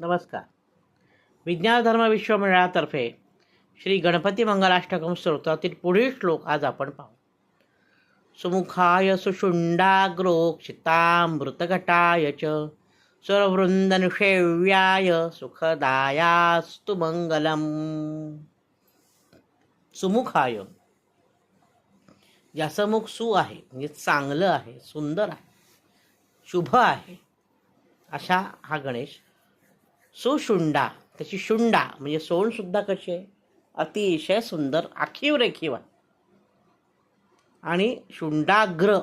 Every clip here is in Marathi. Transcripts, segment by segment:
नमस्कार. विज्ञान धर्म विश्वमंडळातर्फे श्री गणपती मंगलाष्टकम स्तोत्रातील पुढील श्लोक आज आपण पाहू. सुमुखाय सुषुंडाग्रोक्षितामृतघटाय च सुरवृंदनुषेव्याय सुखदायास्तु मंगलम. सुमुखाय. ज्याचं मुख सु आहे म्हणजे चांगलं आहे सुंदर आहे शुभ आहे अशा हा गणेश सुशुंडा त्याची शुंडा म्हणजे सोंडसुद्धा कशी आहे? अतिशय सुंदर आखीव रेखीव आहे आणि शुंडाग्र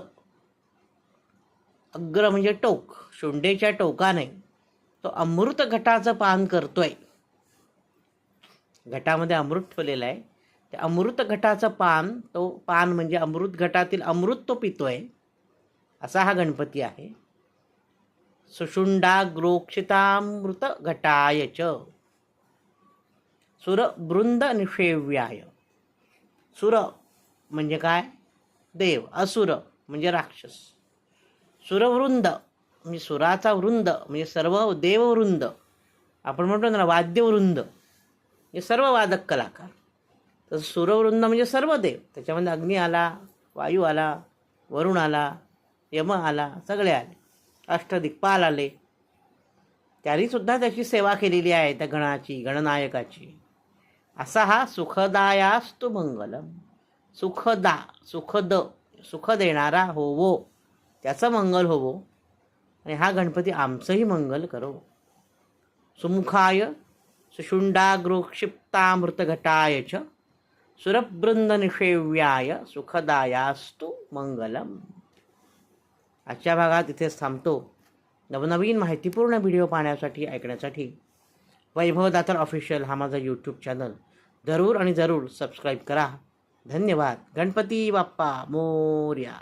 अग्र म्हणजे टोक शुंडेच्या टोकाने तो अमृत घटाचं पान करतोय. घटामध्ये अमृत ठेवलेलं आहे. त्या अमृत घटाचं पान तो पान म्हणजे अमृत घटातील अमृत तो पितोय असा हा गणपती आहे. सुषुंडाग्रोक्षितामृत घटाय च। सुरवृंद निषेव्याय सुर म्हणजे काय? देव. असुर म्हणजे राक्षस. सुरवृंद म्हणजे सुराचा वृंद म्हणजे सर्व देववृंद. आपण म्हणतो ना वाद्यवृंद. हे सर्व वादक कलाकार. तर सुरवृंद म्हणजे सर्व देव. त्याच्यामध्ये अग्नी आला वायू आला वरुण आला यम आला सगळे आले. अष्टदिक्पाल आले त्यांनीसुद्धा त्याची सेवा केलेली आहे त्या गणाची गणनायकाची. असा हा सुखदायास्तु मंगलम. सुखदा सुखद सुख देणारा होवो. त्याचं मंगल होवो. आणि हा गणपती आमचंही मंगल करो. सुमुखाय सुषुंडागृक्षिप्तामृतघटाय च सुरबृंदनिषेव्याय सुखदायास्तु मंगलम. आजच्या भागात इथेच थांबतो. नवनवीन माहितीपूर्ण व्हिडिओ पाहण्यासाठी ऐकण्यासाठी वैभव दातर ऑफिशियल हा माझा यूट्यूब चॅनल जरूर आणि जरूर सबस्क्राईब करा. धन्यवाद. गणपती बाप्पा मोर्या.